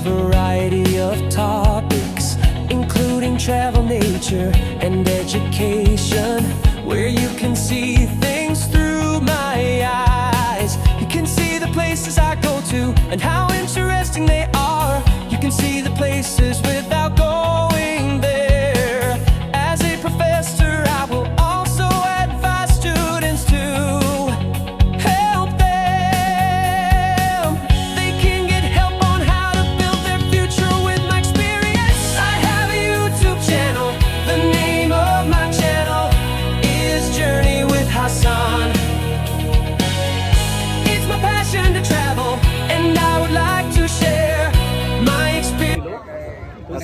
variety of topics, including travel, nature, and education, where you can see things through my eyes. You can see the places I go to and how interesting they are.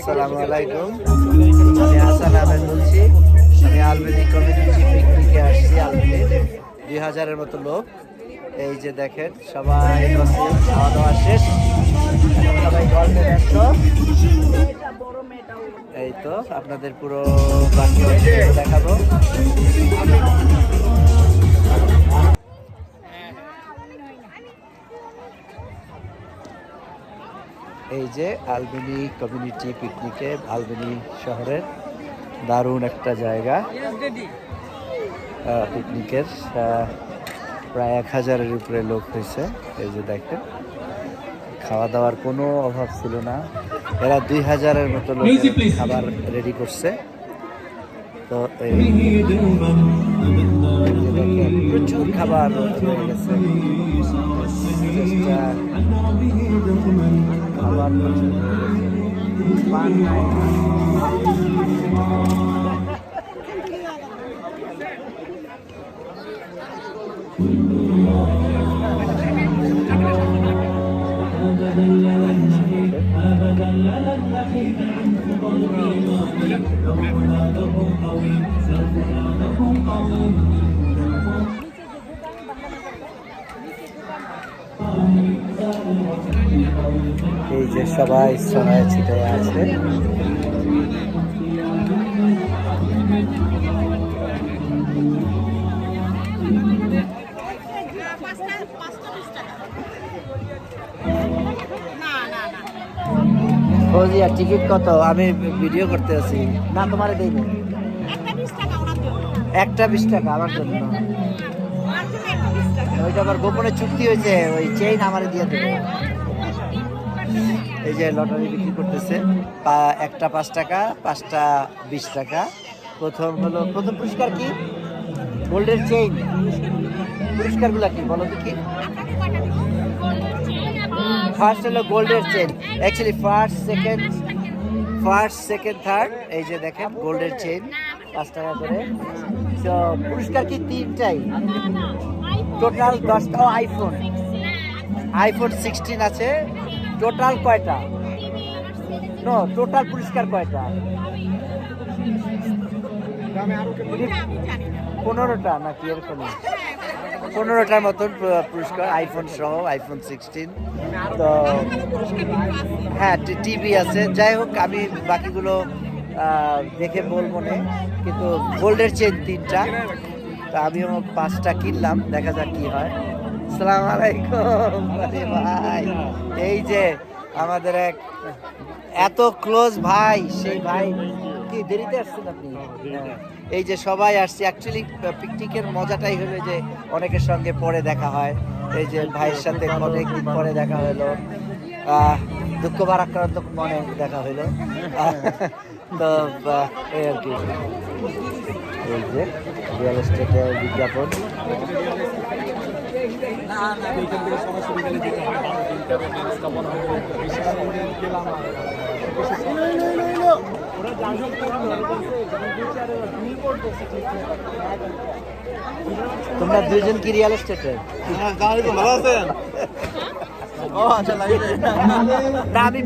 আসসালামু আলাইকুম। আমি হাসান আহমেদ বলছি। আমি আলবেনি community পিকনিকে আসছি আলবেনি দুই হাজারের মতো লোক। এই যে দেখেন, সবাই খাওয়া দাওয়া শেষ। সবাই গল্পে ব্যস্ত। এই তো আপনাদের পুরো বাকি দেখাবো। এই যে আলবেনি কমিউনিটি পিকনিকে আলবেনি শহরের দারুণ একটা জায়গা পিকনিকের প্রায় এক হাজারের উপরে লোক হয়েছে এই যে দেখেন খাওয়া দাওয়ার কোনো অভাব ছিল না এরা দুই হাজারের মতো লোক খাবার রেডি করছে তো প্রচুর খাবার হয়ে গেছে Just, আহ, খাবার প্রচুর হয়ে গেছে। পান এই যে সবাই সবাই ছিটে আছে। ফৌজিয়া, টিকিট কত? আমি ভিডিও করতে আছি। না, তোমার না। একটা বিশ টাকা, আমার জন্য। ওইটা আবার গোপনে চুক্তি হয়েছে, ওই চেইন আমারে দিয়ে দেবে। এই যে লটারি বিক্রি করতেছে একটা পাঁচ টাকা, পাঁচটা বিশ টাকা। প্রথম হলো, প্রথম পুরস্কার কি? গোল্ডের চেইন। পুরস্কারগুলো কি, বলো কি ফার্স্ট হলো গোল্ডের chain actually first second first second third এই যে দেখেন, গোল্ডের চেন পাঁচ টাকা করে। তো পুরস্কার কি তিনটাই? টোটাল দশটা আইফোন আইফোন সিক্সটিন আছে টোটাল কয়টা? নো টোটাল পুরস্কার কয়টা? পনেরোটা নাকি এরকম? পনেরোটার মতন পুরস্কার আইফোন সহ আইফোন সিক্সটিন তো হ্যাঁ টিভি আছে। যাই হোক, আমি বাকিগুলো দেখে বলব না। কিন্তু গোল্ডের চেন তিনটা। তো আমিও পাঁচটা কিনলাম, দেখা যাক কি হয়। সালাম আলাইকুম। ভাই এই যে আমাদের এক এত ক্লোজ ভাই সেই ভাই। কি দেরিতে আসছেন আপনি? হ্যাঁ। এই যে সবাই আসছে। অ্যাকচুয়ালি পিকনিকের মজাটাই হলো যে অনেকের সঙ্গে পরে দেখা হয়। এই যে ভাইয়ের সাথে অনেকদিন পরে দেখা হলো। দুঃখ বারাক্রান্ত মনে দেখা হলো। তো এই আর কি। এই যে রিয়েল এস্টেটের বিজ্ঞাপন। তোমরা দুজন কি রিয়েল এস্টেটের ভালো আছেন ও আচ্ছা না আমি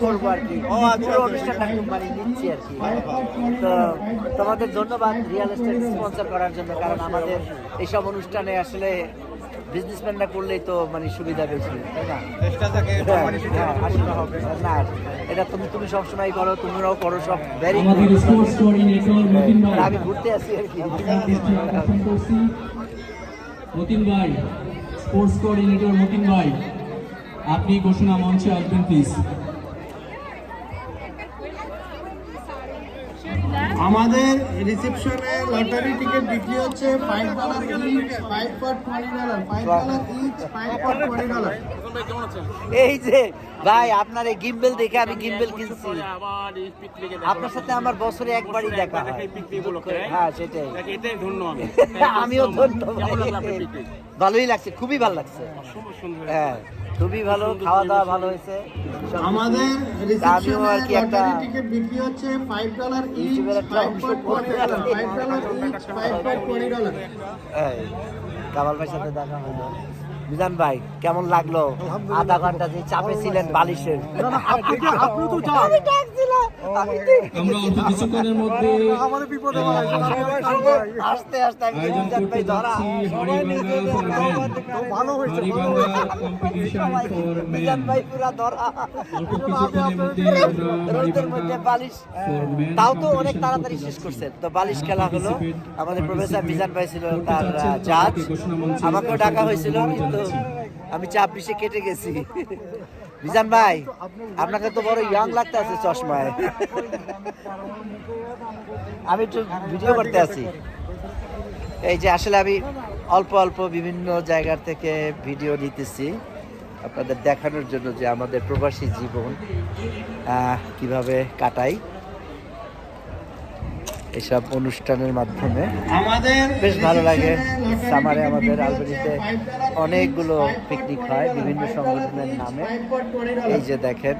করব আর কি ও, আচ্ছা। অনুষ্ঠানটা আর কি তো তোমাদের ধন্যবাদ রিয়েল এস্টেট স্পন্সর করার জন্য কারণ আমাদের এইসব অনুষ্ঠানে আসলে বিজনেসম্যানরা করলেই তো মানে সুবিধা বেশি তাই না? চেষ্টা থাকে হ্যাঁ, হ্যাঁ, আসলে না এটা তুমি তুমি সবসময় করো তুমিও করো সব ভেরি আমাদের স্পোর্টস কোঅর্ডিনেটর মতিন ভাই। আমি ঘুরতে আসি আর কি। মতিন ভাই স্পোর্টস কোঅর্ডিনেটর মতিন ভাই। আপনি ঘোষণা মঞ্চে আসবেন প্লিজ আমাদের রিসেপশনে লটারি টিকিট বিক্রি হচ্ছে five dollar each five for twenty dollar five dollar each five for twenty dollar এই যে ভাই আপনার এই গিম্বেল দেখে আমি গিম্বেল কিনছি। আপনার সাথে আমার বছরে একবারই দেখা হয়। হ্যাঁ? সেটাই। আমি। আমিও ধন্য ভালোই লাগছে খুবই ভালো লাগছে। হ্যাঁ। খুবই ভালো খাওয়া দাওয়া ভালো হয়েছে। আমাদের আমিও আর কি একটা লটারি টিকিট বিক্রি হচ্ছে 5 ডলার ইচ ইউটিউবের একটা ফাইভ অংশ for twenty dollar five dollar each 5 dollar এই, কামাল ভাইয়ের সাথে দেখা হলো। মিজান ভাই কেমন লাগল? আধা ঘণ্টা যে চাপে ছিলেন বালিশের। আপনি তো- আমরা অল্প কিছুক্ষণের মধ্যে আস্তে আস্তে আয়োজন করতে যাচ্ছি কম্পিটিশন ফর অল্প কিছুক্ষণের মধ্যে আমরা তাও তো অনেক তাড়াতাড়ি শেষ করছেন তো বালিশ খেলা হলো। আমাদের প্রফেসর মিজান ভাই ছিল তার জাজ আমাকেও ডাকা হয়েছিল কিন্তু আমি চাপ পিসে কেটে গেছি। মিজান ভাই, আপনাকে তো বড় ইয়াং লাগতে আছে চশমায়। আমি একটু ভিডিও করতে আছি। এই যে আসলে আমি অল্প অল্প বিভিন্ন জায়গার থেকে ভিডিও নিতেছি, আপনাদের দেখানোর জন্য যে আমাদের প্রবাসী জীবন কীভাবে কাটাই। এসব অনুষ্ঠানের মাধ্যমে। আমাদের বেশ ভালো লাগে। সামারে আমাদের dollar অনেকগুলো পিকনিক হয় বিভিন্ন সংগঠনের নামে। five for 20 dollar। এই যে দেখেন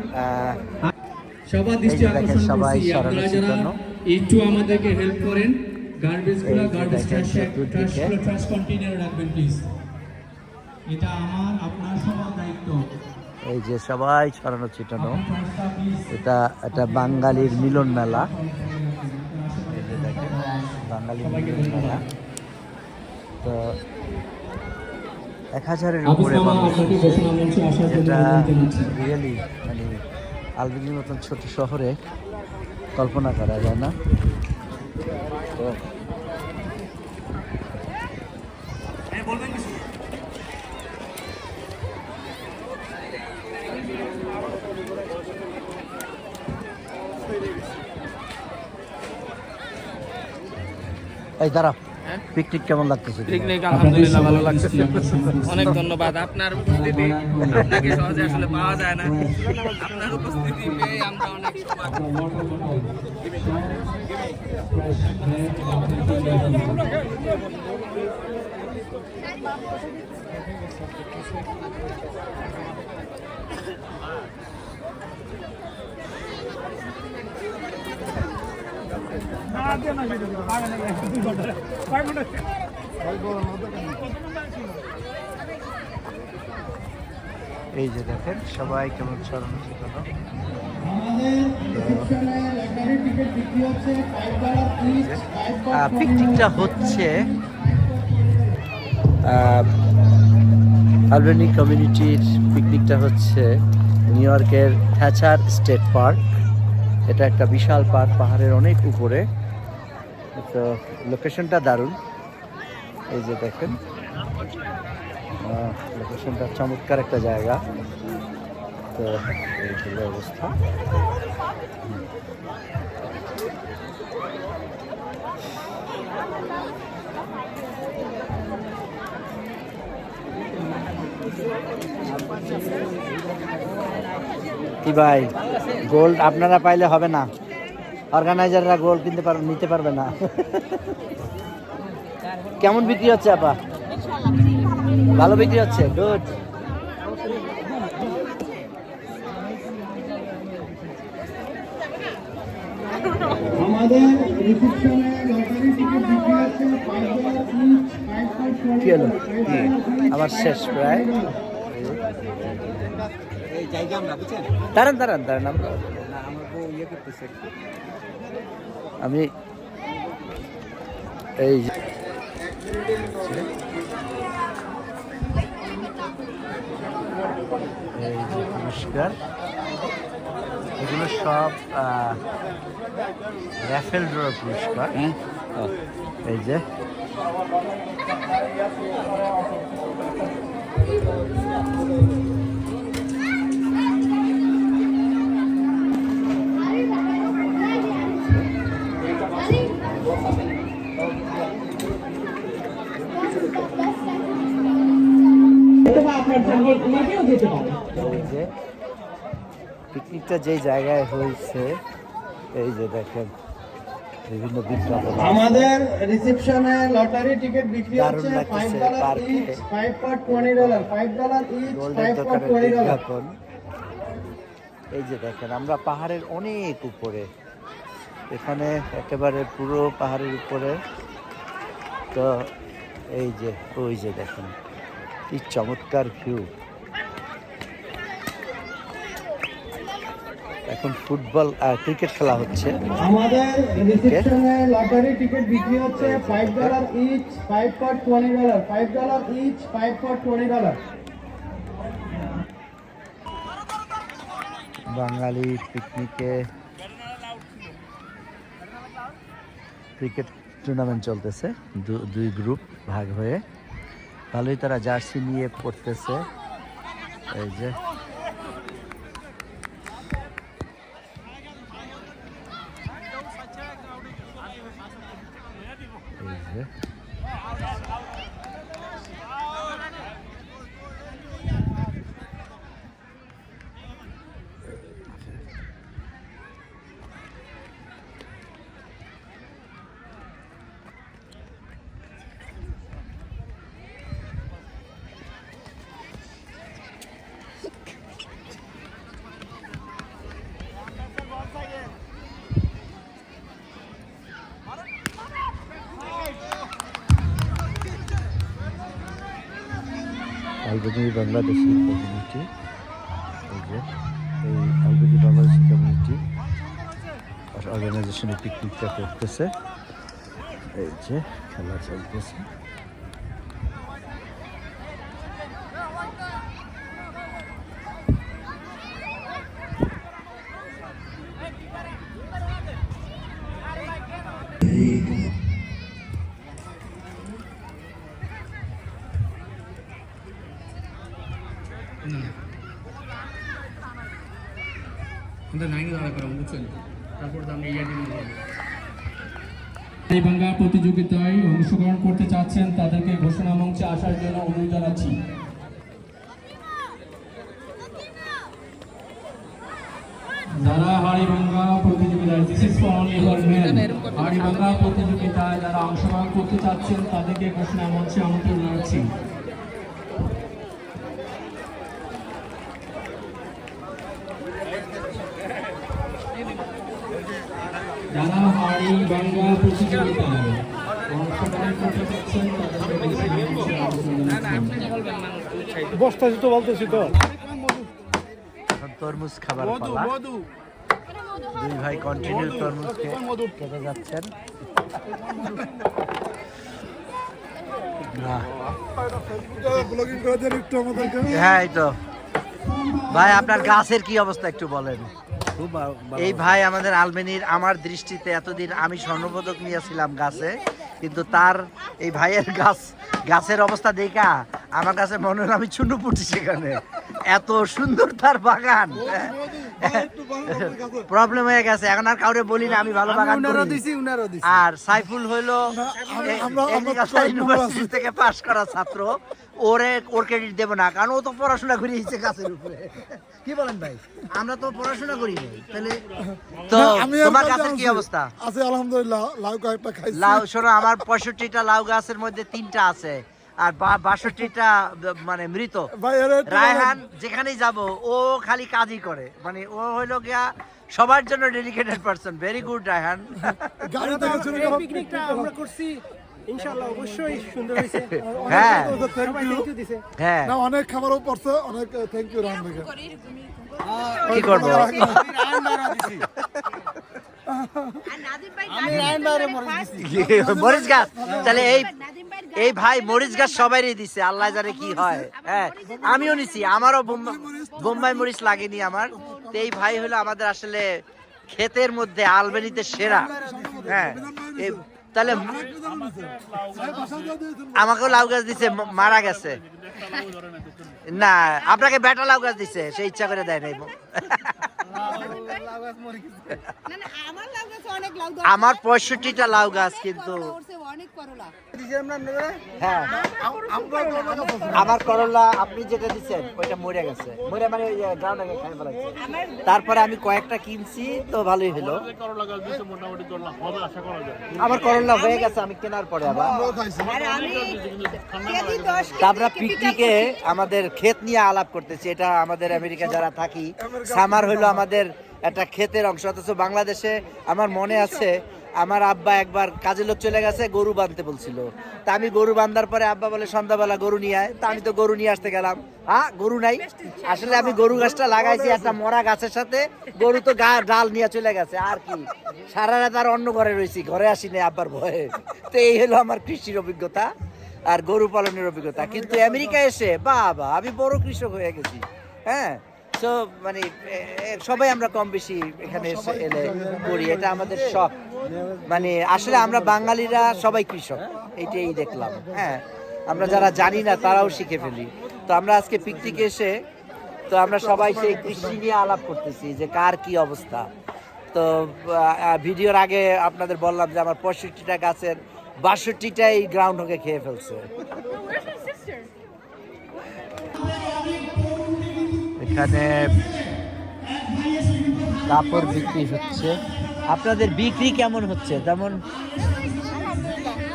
সবাই আপনারা জন্য। একটু আমাদেরকে হেল্প করেন এই যে গার্বেজ ট্রাশ চতুর্দিকে। ট্রাশগুলো ট্রাশ কন্টেইনারে রাখবেন প্লিজ এটা আমার আপনার সবার দায়িত্ব। এই যে সবাই ছড়ানো ছিটানো এটা এটা বাঙালির মিলন মেলা বাঙালির মেলা তো এক হাজারের উপরে মানুষ রিয়েলি মানে আলবিনির মতন ছোট শহরে কল্পনা করা যায় না। তো এই দাঁড়া পিকনিক কেমন লাগতেছে? পিকনিক আলহামদুলিল্লাহ ভালো করছি। অনেক ধন্যবাদ। আপনার উপস্থিতি আপনাকে সহজে আসলে পাওয়া যায় না। আপনার উপস্থিতি পেয়ে আমরা অনেক সৌভাগ্য এই যে দেখেন সবাই কেমন আহ, পিকনিকটা হচ্ছে আলবেনি কমিউনিটির পিকনিকটা হচ্ছে নিউ ইয়র্কের থ্যাচার স্টেট পার্ক এটা একটা বিশাল পার্ক পাহাড়ের অনেক উপরে। তো লোকেশনটা দারুণ। এই যে দেখেন। লোকেশনটা চমৎকার একটা জায়গা। তো, এই অবস্থা। কি ভাই? গোল্ড আপনারা পাইলে হবে না। অর্গানাইজাররা গোল কিনতে পার নিতে পারবে না। কেমন বিক্রি হচ্ছে, আপা? ভালো বিক্রি হচ্ছে গুড আমার শেষ প্রায়। দাঁড়ান দাঁড়ান দাঁড়ান, আমরা আমি এই এই যে পুরস্কার এগুলো সব র্যাফেল ড্র পুরস্কার এই যে এই যে পিকনিকটা যেই জায়গায় হয়েছে এই যে দেখেন বিভিন্ন বিজ্ঞাপন আমাদের রিসেপশনে লটারি টিকিট বিক্রি হচ্ছে ফাইভ লাগতেছে dollar each five for twenty dollar five dollar each golden five for dollar এই যে দেখেন আমরা পাহাড়ের অনেক উপরে এখানে একেবারে পুরো পাহাড়ের উপরে। তো এই যে ওই যে দেখেন কি চমৎকার ভিউ এখন ফুটবল আর ক্রিকেট খেলা হচ্ছে। আমাদের রিসেপশনে লটারি টিকিট বিক্রি হচ্ছে five dollar each five for twenty dollar five dollar each five for twenty dollar Bengali পিকনিকে ক্রিকেট টুর্নামেন্ট চলতেছে। দুই গ্রুপ ভাগ হয়ে। ভালোই তারা জার্সি নিয়ে পড়তেছে। এই যে। এই যে। আলবেনি বাংলাদেশি কমিউনিটি এই যে, এই আলবেনি বাংলাদেশি কমিউনিটি অর্গানাইজেশনে পিকনিকটা করতেছে। এই যে, খেলা চলতেছে। বাংলা প্রতিযোগিতায় অংশগ্রহণ করতে চাচ্ছেন তাদেরকে ঘোষণা মঞ্চে আসার জন্য অনুরোধ জানাচ্ছি। যারা হাড়িভাঙ্গা প্রতিযোগিতায় দিস ইজ অনলি প্রতিযোগিতায় যারা অংশগ্রহণ করতে চাচ্ছেন তাদেরকে ঘোষণা মঞ্চে আমন্ত্রণ জানাচ্ছি যারা হাড়িভাঙ্গা প্রতিযোগিতায় অংশগ্রহণ করতে চাচ্ছেন তাদেরকে ঘোষণা মঞ্চে জানাচ্ছি বস্তা তো বলতেছি তো। তরমুজ খাবার পালা। দুই ভাই কন্টিনিউ তরমুজ খেতে যাচ্ছেন। হ্যাঁ এই তো। ভাই আপনার গাছের কি অবস্থা একটু বলেন। এই ভাই আমাদের আলবেনির আমার দৃষ্টিতে এতদিন আমি স্বর্ণপদক নিয়েছিলাম গাছে কিন্তু তার এই ভাইয়ের গাছ গাছের অবস্থা দেখা আমার কাছে মনে হলো আমি চুনু পুটি সেখানে। এত সুন্দর তার বাগান। প্রবলেম হয়ে গেছে এখন আর কাউরে বলি না আমি ভালো বাগান করি। উনারও আর সাইফুল হইল এগ্রিকালচার ইউনিভার্সিটি থেকে পাশ করা ছাত্র। ওরে ওর ক্রেডিট দেবো না কারণ ও তো পড়াশোনা করে এসেছে গাছের উপরে। কি বলেন ভাই? আমরা তো পড়াশোনা করি তাহলে তো তোমার গাছের কি অবস্থা? আছে আলহামদুলিল্লাহ লাউ কয়েকটা খাইছি। লাউ শোনো আমার পঁয়ষট্টিটা লাউ গাছের মধ্যে তিনটা আছে আর বাষট্টিটা মানে মৃত। রায়হান যেখানেই যাব ও খালি কাজই করে। মানে ও হইল গিয়া সবার জন্য dedicated person very good Raihan আমরা করছি ইনশাআল্লাহ অবশ্যই সুন্দর হয়েছে। হ্যাঁ। থ্যাংক ইউ হ্যাঁ। না অনেক খাবারও পড়ছে অনেক থ্যাংক ইউ রাম থেকে কি করব? আর নাদিম ভাই গাড়ি মরিচ গাছ? তাহলে এই ভাই এই ভাই মরিচ গাছ সবাইরই দিছে আল্লাহ জানে কি হয়। হ্যাঁ আমিও নিছি আমারও বোম্বাই মরিচ লাগেনি আমার। তো এই ভাই হলো আমাদের আসলে ক্ষেতের মধ্যে আলবেনিতে সেরা। হ্যাঁ তাহলে আমাকেও লাউ গাছ দিছে মারা গেছে। না আপনাকে বেটা লাউ গাছ দিছে সে ইচ্ছা করে দেয় নাই। আমার পঁয়ষট্টিটা লাউ গাছ কিন্তু। হ্যাঁ। আমার করলা আপনি যেটা দিচ্ছেন ওইটা মরে গেছে। মরে মানে গ্রাউন্ডে খাই ফেলাইছে তারপরে আমি কয়েকটা কিনছি তো ভালোই হলো। আমার করলা হয়ে গেছে আমি কেনার পরে আবার। তারপরে পিকনিকে আমাদের ক্ষেত নিয়ে আলাপ করতেছি। এটা আমাদের আমেরিকা যারা থাকি সামার হলো আমাদের একটা ক্ষেতের অংশ অথচ বাংলাদেশে আমার মনে আছে আমার আব্বা একবার কাজে লোক চলে গেছে, গরু বাঁধতে বলছিল। তা আমি গরু বান্ধার পরে আব্বা বলে, সন্ধ্যাবেলা গরু নিয়ে আয়। তা আমি তো গরু নিয়ে আসতে গেলাম। হ্যাঁ গরু নাই। আসলে আমি গরু গাছটা লাগাইছি একটা মরা গাছের সাথে। গরু তো গা, ডাল নিয়ে চলে গেছে, আর কি। সারা রাত আর অন্য ঘরে রয়েছি, ঘরে আসিনি আব্বার ভয়ে। তো এই হলো আমার কৃষির অভিজ্ঞতা আর গরু পালনের অভিজ্ঞতা। কিন্তু আমেরিকা এসে, বাবা, আমি বড় কৃষক হয়ে গেছি। হ্যাঁ তো মানে সবাই আমরা কম বেশি এখানে এলে করি এটা আমাদের শখ। মানে আসলে আমরা বাঙালিরা সবাই কৃষক এইটাই দেখলাম হ্যাঁ। আমরা যারা জানি না তারাও শিখে ফেলি। তো আমরা আজকে পিকনিকে এসে তো আমরা সবাই সেই কৃষি নিয়ে আলাপ করতেছি যে কার কি অবস্থা। তো ভিডিওর আগে আপনাদের বললাম যে আমার পঁয়ষট্টিটা গাছের বাষট্টিটাই গ্রাউন্ড হোকে খেয়ে ফেলছে। এখানে কাপড় বিক্রি হচ্ছে। আপনাদের বিক্রি কেমন হচ্ছে? যেমন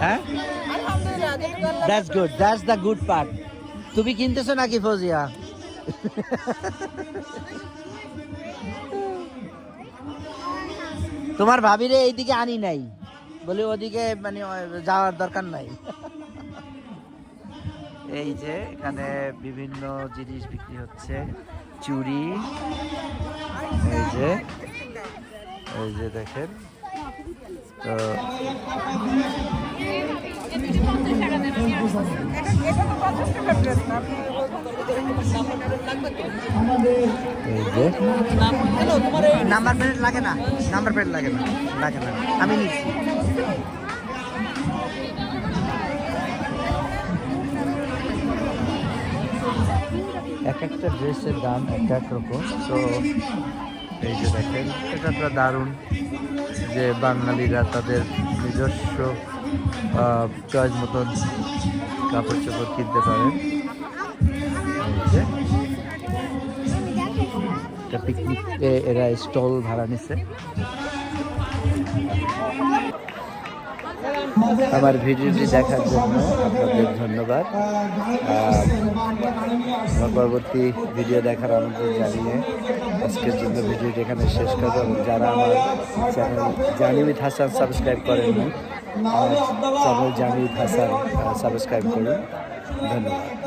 হ্যাঁ? That's good that's the good part তুমি কিনতেছো নাকি ফৌজিয়া? তোমার ভাবিরে এইদিকে আনি নাই। বলে ওদিকে মানে যাওয়ার দরকার নাই। এই যে এখানে বিভিন্ন জিনিস বিক্রি হচ্ছে, চুড়ি, এই যে এই যে দেখেন। তো নাম্বার প্লেট লাগে না, নাম্বার প্লেট লাগে না লাগে না, আমি নিচ্ছি। এক একটা ড্রেসের দাম এক এক রকম। তো এই যে দেখেন, এটা দারুণ যে বাঙালিরা তাদের নিজস্ব চয়েস মতন কাপড় চোপড় কিনতে পারেন। একটা পিকনিকে এরা স্টল ভাড়া নিছে। আমার ভিডিওটি দেখার জন্য আপনাদের ধন্যবাদ। আমার পরবর্তী ভিডিও দেখার আমন্ত্রণ জানিয়ে আজকের জন্য ভিডিওটি এখানে শেষ করব এবং যারা আমার চ্যানেল জানিউদ হাসান সাবস্ক্রাইব করেননি চ্যানেল জানিউদ হাসান সাবস্ক্রাইব করুন। ধন্যবাদ।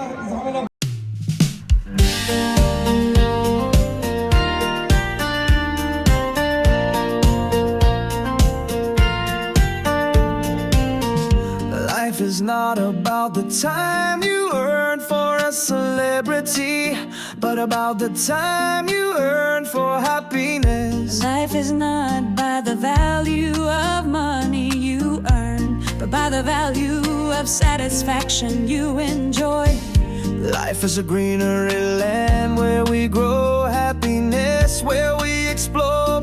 About the time you earn for a celebrity, but about the time you earn for happiness. Life is not by the value of money you earn, but by the value of satisfaction you enjoy. Life is a greenery land where we grow happiness, where we explore